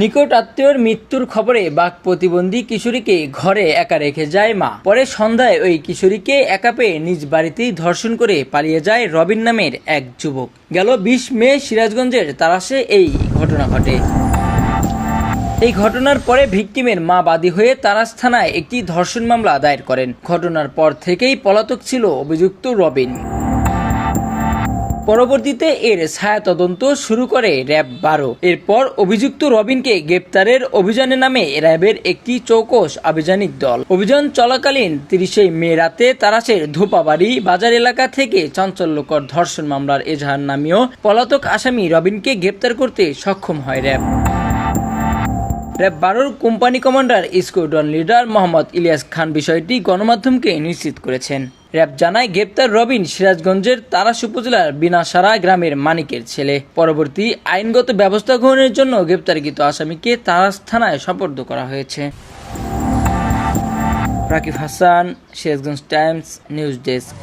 নিকট আত্মীয়র মৃত্যুর খবরে বাক প্রতিবন্ধী কিশোরীকে ঘরে একা রেখে যায় মা। পরে সন্ধ্যায় ওই কিশোরীকে একা পেয়ে নিজ বাড়িতেই ধর্ষণ করে পালিয়ে যায় রবিন নামের এক যুবক। গেল বিশ মে সিরাজগঞ্জের তারাসে এই ঘটনা ঘটে। এই ঘটনার পরে ভিকটিমের মা বাদী হয়ে তারাস থানায় একটি ধর্ষণ মামলা দায়ের করেন। ঘটনার পর থেকেই পলাতক ছিল অভিযুক্ত রবিন। পরবর্তীতে এর ছায়া তদন্ত শুরু করে র্যাব বারো। এরপর অভিযুক্ত রবিনকে গ্রেপ্তারের অভিযানে নামে র্যাবের একটি চৌকস আভিযানিক দল। অভিযান চলাকালীন তিরিশে মে রাতে তারাসের ধোপাবাড়ি বাজার এলাকা থেকে চাঞ্চল্যকর ধর্ষণ মামলার এজাহার নামীয় পলাতক আসামি রবিনকে গ্রেপ্তার করতে সক্ষম হয় র্যাব। র্যাব বারোর company commander, squadron leader Mohammad Ilias Khan বিষয়টি গণমাধ্যমকে নিশ্চিত করেছেন। র্যাব জানায় গ্রেপ্তার রবিন সিরাজগঞ্জের তারাস উপজেলার বিনাসারা গ্রামের মানিকের ছেলে। পরবর্তী আইনগত ব্যবস্থা গ্রহণের জন্য গ্রেপ্তারকৃত আসামিকে তারাস থানায় সোপর্দ করা হয়েছে। Rakib Hasan, Sirajganj Times, news desk.